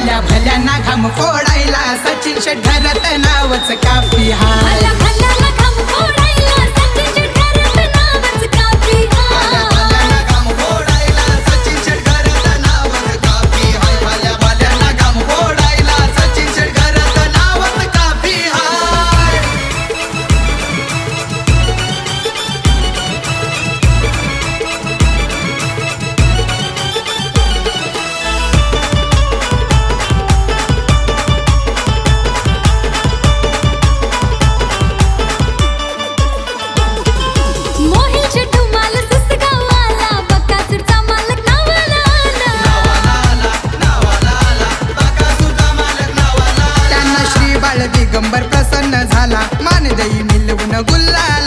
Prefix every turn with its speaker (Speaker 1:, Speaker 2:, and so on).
Speaker 1: भल्या
Speaker 2: भल्या ना घाम फोडायला सचिन शेठ नावच काफी हा
Speaker 1: भल्या भल्या నిలువున గుల్లా.